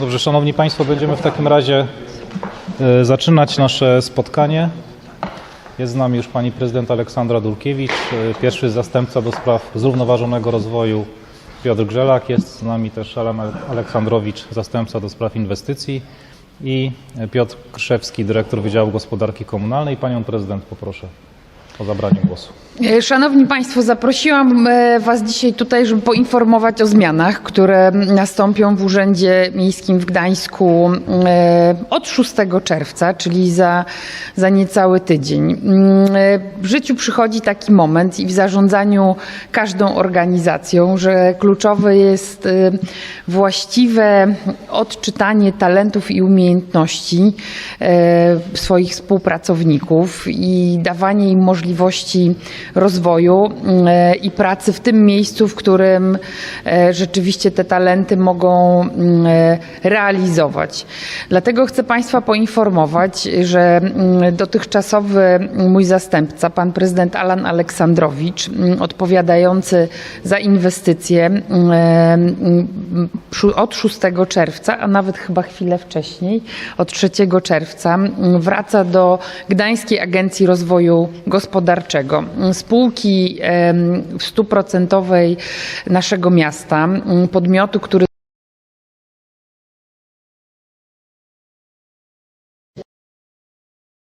Dobrze, Szanowni Państwo, będziemy w takim razie e, zaczynać nasze spotkanie. Jest z nami już Pani Prezydent Aleksandra Dulkiewicz, e, pierwszy zastępca do spraw zrównoważonego rozwoju Piotr Grzelak. Jest z nami też Alan Aleksandrowicz, zastępca do spraw inwestycji i Piotr Krszewski, dyrektor Wydziału Gospodarki Komunalnej. Panią Prezydent poproszę o zabranie głosu. E, Szanowni Państwo, zaprosiłam e, Was dzisiaj tutaj, żeby poinformować o zmianach, które nastąpią w Urzędzie Miejskim w Gdańsku e, od 6 czerwca, czyli za, za niecały tydzień. Mm, W życiu przychodzi taki moment i w zarządzaniu każdą organizacją, że kluczowe jest właściwe odczytanie talentów i umiejętności swoich współpracowników i dawanie im możliwości rozwoju e, i pracy w tym miejscu, w którym e, rzeczywiście te talenty mogą mm, e, realizować. Dlatego chcę Państwa poinformować, że mm, dotychczasowy mój zastępca, pan prezydent Alan Aleksandrowicz, mm, odpowiadający za inwestycje od 6 czerwca, a nawet chyba chwilę wcześniej, od 3 czerwca, wraca do Gdańskiej Agencji Rozwoju Gospodarczego. Spółki w stuprocentowej naszego miasta, m, podmiotu, który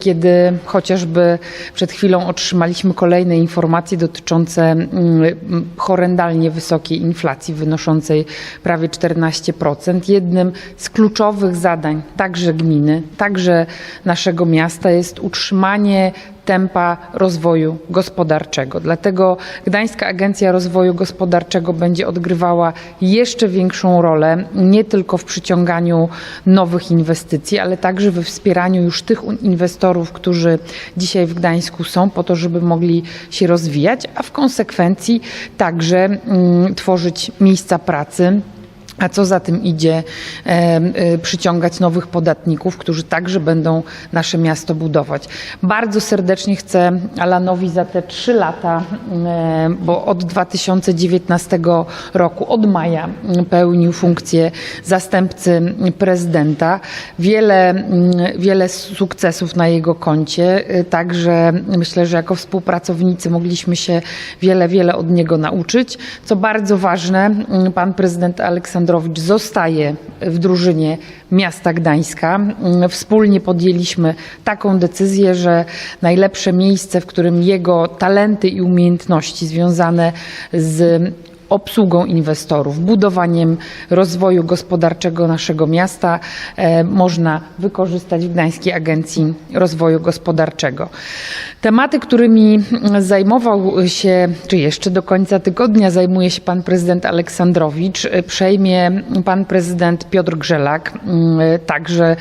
kiedy chociażby przed chwilą otrzymaliśmy kolejne informacje dotyczące mm, mm, horrendalnie wysokiej inflacji wynoszącej prawie 14%. Jednym z kluczowych zadań także gminy, także naszego miasta jest utrzymanie tempa rozwoju gospodarczego. Dlatego Gdańska Agencja Rozwoju Gospodarczego będzie odgrywała jeszcze większą rolę nie tylko w przyciąganiu nowych inwestycji, ale także we wspieraniu już tych inwestorów, którzy dzisiaj w Gdańsku są, po to, żeby mogli się rozwijać, a w konsekwencji także mm, tworzyć miejsca pracy. A co za tym idzie, e, przyciągać nowych podatników, którzy także będą nasze miasto budować. Bardzo serdecznie chcę Alanowi za te trzy lata, bo od 2019 roku, od maja pełnił funkcję zastępcy prezydenta. Wiele, wiele sukcesów na jego koncie, e, także myślę, że jako współpracownicy mogliśmy się wiele, wiele od niego nauczyć. Co bardzo ważne, pan prezydent Aleksandrowicz zostaje w drużynie miasta Gdańska. Mm, Wspólnie podjęliśmy taką decyzję, że najlepsze miejsce, w którym jego talenty i umiejętności związane z obsługą inwestorów, budowaniem rozwoju gospodarczego naszego miasta e, można wykorzystać w Gdańskiej Agencji Rozwoju Gospodarczego. Tematy, którymi zajmował się, czy jeszcze do końca tygodnia zajmuje się pan prezydent Aleksandrowicz, e, przejmie pan prezydent Piotr Grzelak, mm, e, także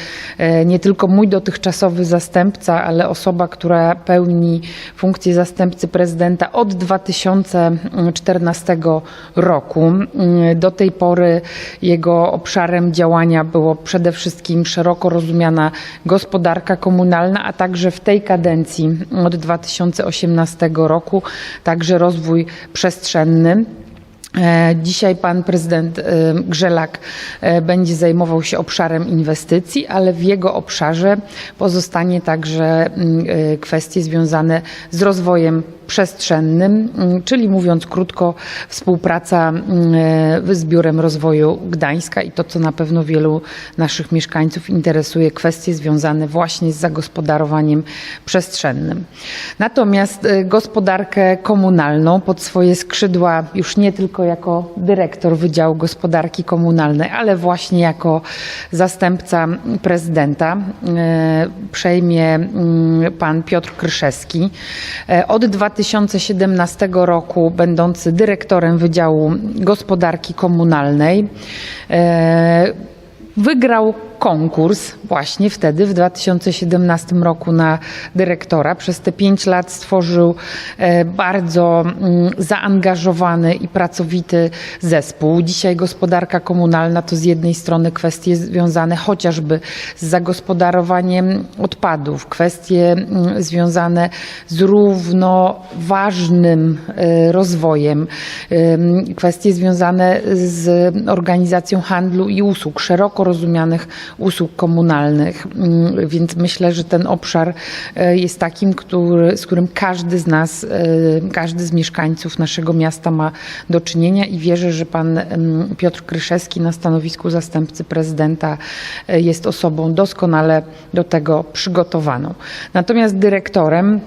nie tylko mój dotychczasowy zastępca, ale osoba, która pełni funkcję zastępcy prezydenta od 2014 roku. Mm, Do tej pory jego obszarem działania było przede wszystkim szeroko rozumiana gospodarka komunalna, a także w tej kadencji od 2018 roku także rozwój przestrzenny. E, Dzisiaj pan prezydent e, Grzelak e, będzie zajmował się obszarem inwestycji, ale w jego obszarze pozostanie także mm, kwestie związane z rozwojem przestrzennym, mm, czyli mówiąc krótko, współpraca mm, e, z Biurem Rozwoju Gdańska i to, co na pewno wielu naszych mieszkańców interesuje, kwestie związane właśnie z zagospodarowaniem przestrzennym. Natomiast e, gospodarkę komunalną pod swoje skrzydła już nie tylko jako dyrektor Wydziału Gospodarki Komunalnej, ale właśnie jako zastępca prezydenta e, przejmie mm, pan Piotr Kryszewski. Od 2017 roku będący dyrektorem Wydziału Gospodarki Komunalnej. Wygrał konkurs właśnie wtedy, w 2017 roku na dyrektora. Przez te pięć lat stworzył e, bardzo mm, zaangażowany i pracowity zespół. Dzisiaj gospodarka komunalna to z jednej strony kwestie związane chociażby z zagospodarowaniem odpadów, kwestie mm, związane z równoważnym e, rozwojem, em, kwestie związane z organizacją handlu i usług, szeroko rozumianych usług komunalnych. Mm, Więc myślę, że ten obszar e, jest takim, który, z którym każdy z nas, e, każdy z mieszkańców naszego miasta ma do czynienia i wierzę, że pan em, Piotr Kryszewski na stanowisku zastępcy prezydenta e, jest osobą doskonale do tego przygotowaną. Natomiast dyrektorem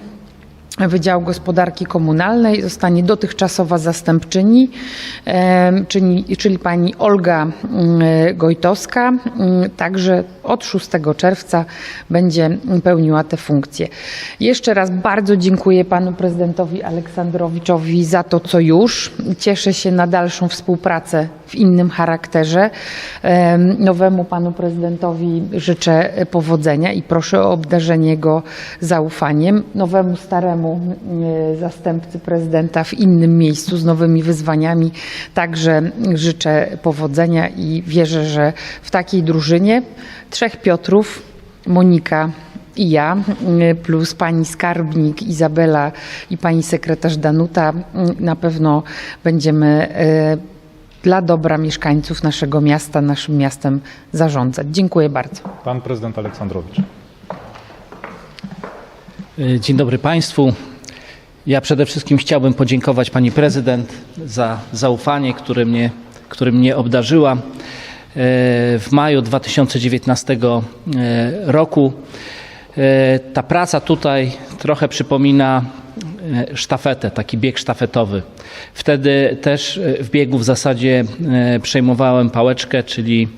Wydziału Gospodarki Komunalnej zostanie dotychczasowa zastępczyni, czyli, czyli pani Olga mm, Gojtowska. Mm, Także od 6 czerwca będzie pełniła tę funkcję. Jeszcze raz bardzo dziękuję panu prezydentowi Aleksandrowiczowi za to, co już. Cieszę się na dalszą współpracę w innym charakterze. Em, Nowemu panu prezydentowi życzę powodzenia i proszę o obdarzenie go zaufaniem. Nowemu staremu e, zastępcy prezydenta w innym miejscu z nowymi wyzwaniami także życzę powodzenia i wierzę, że w takiej drużynie trzech Piotrów, Monika i ja, y, plus pani skarbnik Izabela i pani sekretarz Danuta, na pewno będziemy dla dobra mieszkańców naszego miasta, naszym miastem zarządzać. Dziękuję bardzo. Pan prezydent Aleksandrowicz. Dzień dobry Państwu. Ja przede wszystkim chciałbym podziękować Pani Prezydent za zaufanie, które mnie, którym mnie obdarzyła. E, W maju 2019 e, roku e, ta praca tutaj trochę przypomina e, sztafetę, taki bieg sztafetowy. Wtedy też e, w biegu w zasadzie e, przejmowałem pałeczkę, czyli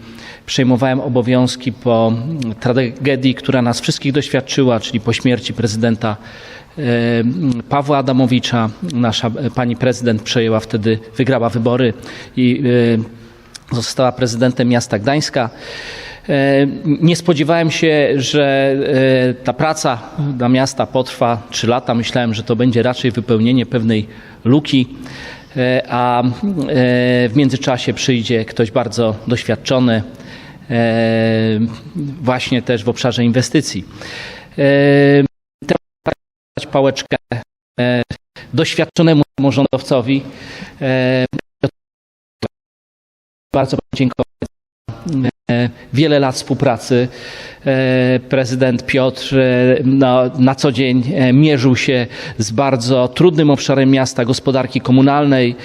przejmowałem obowiązki po tragedii, która nas wszystkich doświadczyła, czyli po śmierci prezydenta e, Pawła Adamowicza. Nasza e, pani prezydent przejęła wtedy, wygrała wybory i e, została prezydentem miasta Gdańska. E, Nie spodziewałem się, że e, ta praca dla miasta potrwa 3 lata. Myślałem, że to będzie raczej wypełnienie pewnej luki, e, a w międzyczasie przyjdzie ktoś bardzo doświadczony, właśnie też w obszarze inwestycji. Dać pałeczkę doświadczonemu samorządowcowi. Bardzo e, wiele lat współpracy. E, Prezydent Piotr e, no, na co dzień e, mierzył się z bardzo trudnym obszarem miasta, gospodarki komunalnej.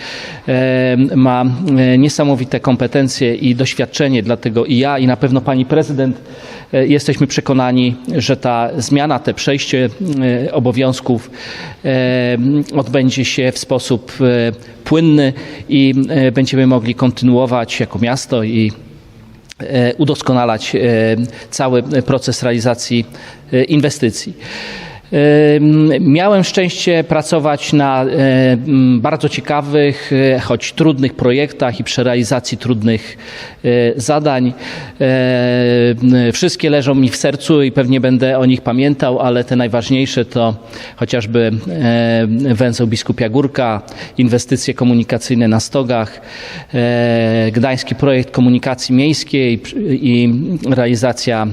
E, Ma e, niesamowite kompetencje i doświadczenie, dlatego i ja, i na pewno pani prezydent e, jesteśmy przekonani, że ta zmiana, te przejście e, obowiązków e, odbędzie się w sposób e, płynny i e, będziemy mogli kontynuować jako miasto i e, udoskonalać e, cały proces realizacji e, inwestycji. Miałem szczęście pracować na e, bardzo ciekawych, e, choć trudnych projektach i przy realizacji trudnych e, zadań. Wszystkie leżą mi w sercu i pewnie będę o nich pamiętał, ale te najważniejsze to chociażby węzeł Biskupia Górka, inwestycje komunikacyjne na Stogach, gdański projekt komunikacji miejskiej i realizacja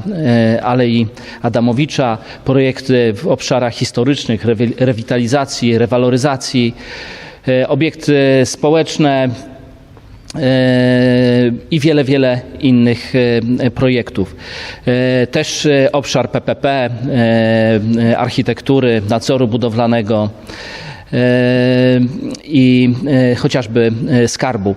Alei Adamowicza, projekty w obszarach historycznych, rewi- rewitalizacji, rewaloryzacji, e, obiekty społeczne, e, i wiele, wiele innych e, projektów. Też obszar PPP, architektury, nadzoru budowlanego i e, chociażby e, skarbu.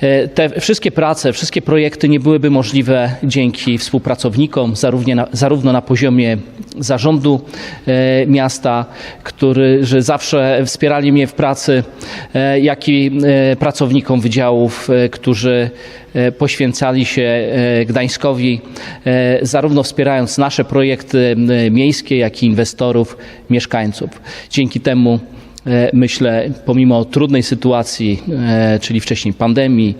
E, Te wszystkie prace, wszystkie projekty nie byłyby możliwe dzięki współpracownikom, zarówno na, zarówno na poziomie zarządu e, miasta, którzy zawsze wspierali mnie w pracy, e, jak i e, pracownikom wydziałów, e, którzy e, poświęcali się e, Gdańskowi, e, zarówno wspierając nasze projekty e, miejskie, jak i inwestorów, mieszkańców. Dzięki temu e, myślę, pomimo trudnej sytuacji, e, czyli wcześniej pandemii,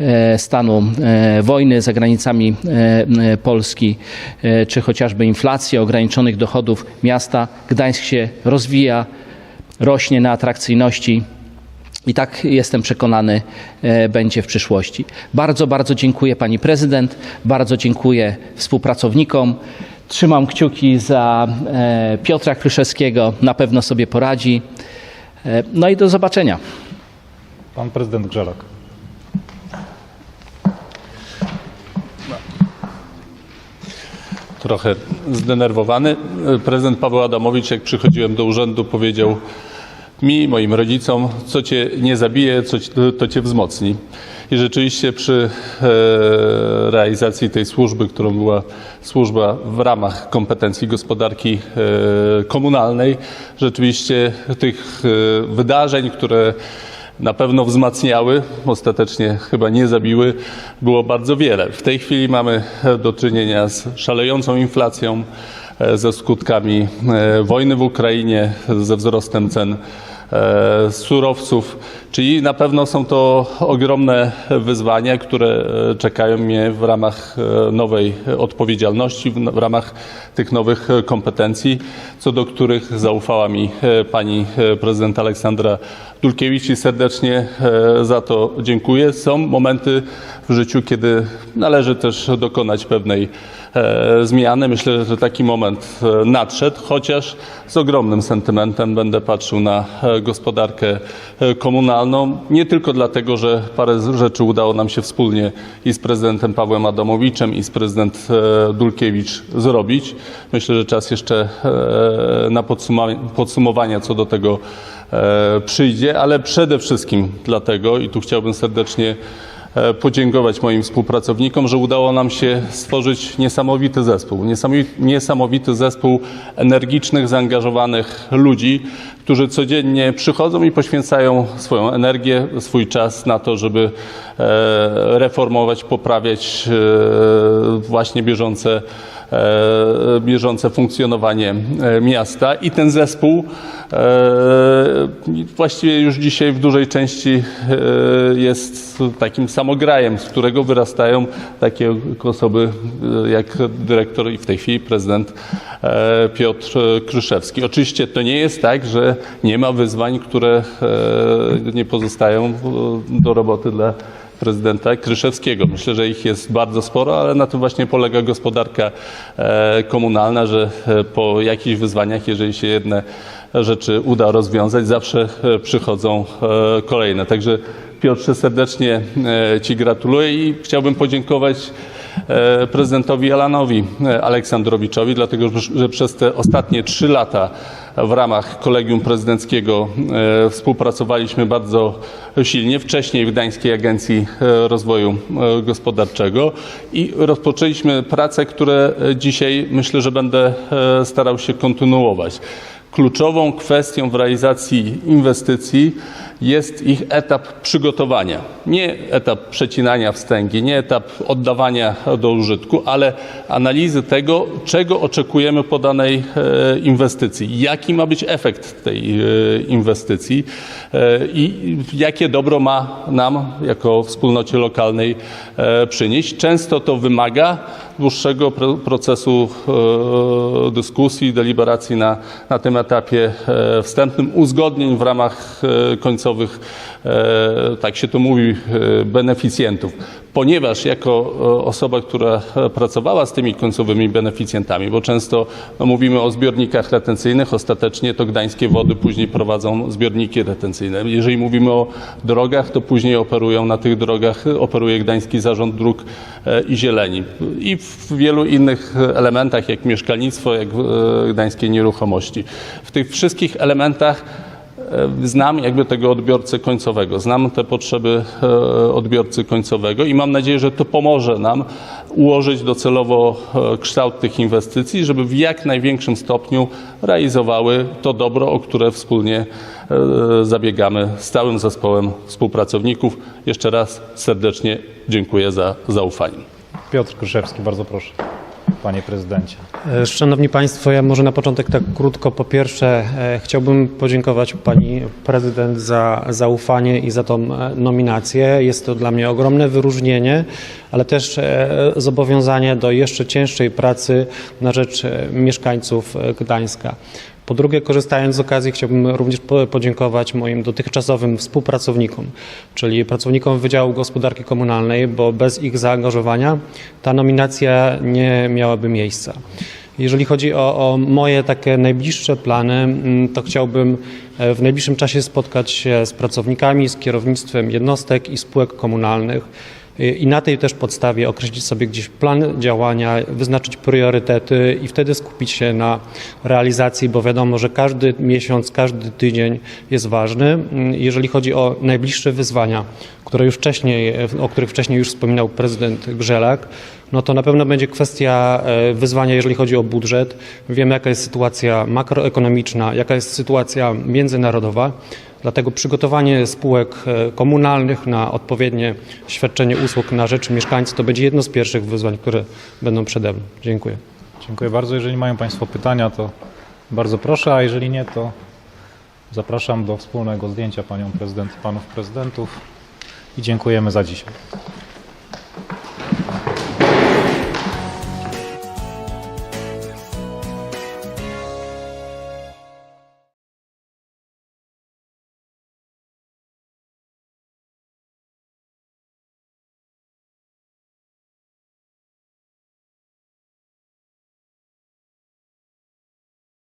e, stanu e, wojny za granicami e, e, Polski, e, czy chociażby inflacji, ograniczonych dochodów miasta, Gdańsk się rozwija, rośnie na atrakcyjności. I tak jestem przekonany, e, będzie w przyszłości. Bardzo, bardzo dziękuję pani prezydent, bardzo dziękuję współpracownikom. Trzymam kciuki za e, Piotra Kryszewskiego, na pewno sobie poradzi. E, No i do zobaczenia. Pan prezydent Grzelak. trochę zdenerwowany. Prezydent Paweł Adamowicz, jak przychodziłem do urzędu, powiedział mi, moim rodzicom, co cię nie zabije, co to cię wzmocni. I rzeczywiście przy e, realizacji tej służby, którą była służba w ramach kompetencji gospodarki e, komunalnej, rzeczywiście tych e, wydarzeń, które na pewno wzmacniały, ostatecznie chyba nie zabiły, było bardzo wiele. W tej chwili mamy do czynienia z szalejącą inflacją, ze skutkami wojny w Ukrainie, ze wzrostem cen surowców, czyli na pewno są to ogromne wyzwania, które e, czekają mnie w ramach e, nowej odpowiedzialności, w ramach tych nowych e, kompetencji, co do których zaufała mi e, pani e, prezydent Aleksandra Dulkiewicz i serdecznie e, za to dziękuję. Są momenty w życiu, kiedy należy też dokonać pewnej e, zmiany. Myślę, że taki moment e, nadszedł, chociaż z ogromnym sentymentem będę patrzył na e, gospodarkę e, komunalną. Nie tylko dlatego, że parę rzeczy udało nam się wspólnie i z prezydentem Pawłem Adamowiczem, i z prezydent e, Dulkiewicz zrobić. Myślę, że czas jeszcze e, na podsumowania co do tego e, przyjdzie, ale przede wszystkim dlatego, i tu chciałbym serdecznie e, podziękować moim współpracownikom, że udało nam się stworzyć niesamowity zespół. Niesamowity, zespół energicznych, zaangażowanych ludzi, którzy codziennie przychodzą i poświęcają swoją energię, swój czas na to, żeby e, reformować, poprawiać e, właśnie bieżące e, bieżące funkcjonowanie e, miasta i ten zespół e, właściwie już dzisiaj w dużej części e, jest takim samograjem, z którego wyrastają takie osoby e, jak dyrektor i w tej chwili prezydent e, Piotr Kryszewski. Oczywiście to nie jest tak, że nie ma wyzwań, które e, nie pozostają e, do roboty dla prezydenta Kryszewskiego. Myślę, że ich jest bardzo sporo, ale na tym właśnie polega gospodarka e, komunalna, że e, po jakichś wyzwaniach, jeżeli się jedne rzeczy uda rozwiązać, zawsze e, przychodzą kolejne. Także Piotrze serdecznie Ci gratuluję i chciałbym podziękować prezydentowi Alanowi Aleksandrowiczowi, dlatego że przez te ostatnie trzy lata w ramach Kolegium Prezydenckiego e, współpracowaliśmy bardzo silnie, wcześniej w Gdańskiej Agencji e, Rozwoju e, Gospodarczego i rozpoczęliśmy prace, które dzisiaj myślę, że będę starał się kontynuować. Kluczową kwestią w realizacji inwestycji jest ich etap przygotowania. Nie etap przecinania wstęgi, nie etap oddawania do użytku, ale analizy tego, czego oczekujemy po danej e, inwestycji, jaki ma być efekt tej e, inwestycji e, i jakie dobro ma nam jako wspólnocie lokalnej przynieść. Często to wymaga dłuższego pro- procesu dyskusji, deliberacji na, na tym etapie wstępnym, uzgodnień w ramach e, końcowych, e, tak się to mówi, e, beneficjentów. Ponieważ jako e, osoba, która pracowała z tymi końcowymi beneficjentami, bo często mówimy o zbiornikach retencyjnych, ostatecznie to gdańskie wody później prowadzą zbiorniki retencyjne. Jeżeli mówimy o drogach, to później operują na tych drogach, operuje Gdański Zarząd Dróg i Zieleni. I w wielu innych elementach, jak mieszkalnictwo, jak gdańskie nieruchomości. W tych wszystkich elementach znam jakby tego odbiorcę końcowego, znam te potrzeby e, odbiorcy końcowego i mam nadzieję, że to pomoże nam ułożyć docelowo e, kształt tych inwestycji, żeby w jak największym stopniu realizowały to dobro, o które wspólnie e, zabiegamy z całym zespołem współpracowników. Jeszcze raz serdecznie dziękuję za zaufanie. Piotr Kryszewski, bardzo proszę. Panie prezydencie. E, Szanowni Państwo, ja może na początek tak krótko. Po pierwsze, e, chciałbym podziękować Pani Prezydent za zaufanie i za tą e, nominację. Jest to dla mnie ogromne wyróżnienie, ale też zobowiązanie do jeszcze cięższej pracy na rzecz mieszkańców Gdańska. Po drugie, korzystając z okazji, chciałbym również po- podziękować moim dotychczasowym współpracownikom, czyli pracownikom Wydziału Gospodarki Komunalnej, bo bez ich zaangażowania ta nominacja nie miałaby miejsca. Jeżeli chodzi o, o moje takie najbliższe plany, mm, to chciałbym e, w najbliższym czasie spotkać się z pracownikami, z kierownictwem jednostek i spółek komunalnych i na tej też podstawie określić sobie gdzieś plan działania, wyznaczyć priorytety i wtedy skupić się na realizacji, bo wiadomo, że każdy miesiąc, każdy tydzień jest ważny. Mm, Jeżeli chodzi o najbliższe wyzwania, które już wcześniej, o których wcześniej już wspominał prezydent Grzelak, no to na pewno będzie kwestia e, wyzwania, jeżeli chodzi o budżet. Wiemy, jaka jest sytuacja makroekonomiczna, jaka jest sytuacja międzynarodowa. Dlatego przygotowanie spółek e, komunalnych na odpowiednie świadczenie usług na rzecz mieszkańców to będzie jedno z pierwszych wyzwań, które będą przede mną. Dziękuję. Dziękuję bardzo. Jeżeli mają Państwo pytania, to bardzo proszę, a jeżeli nie, to zapraszam do wspólnego zdjęcia panią prezydent i panów prezydentów i dziękujemy za dzisiaj.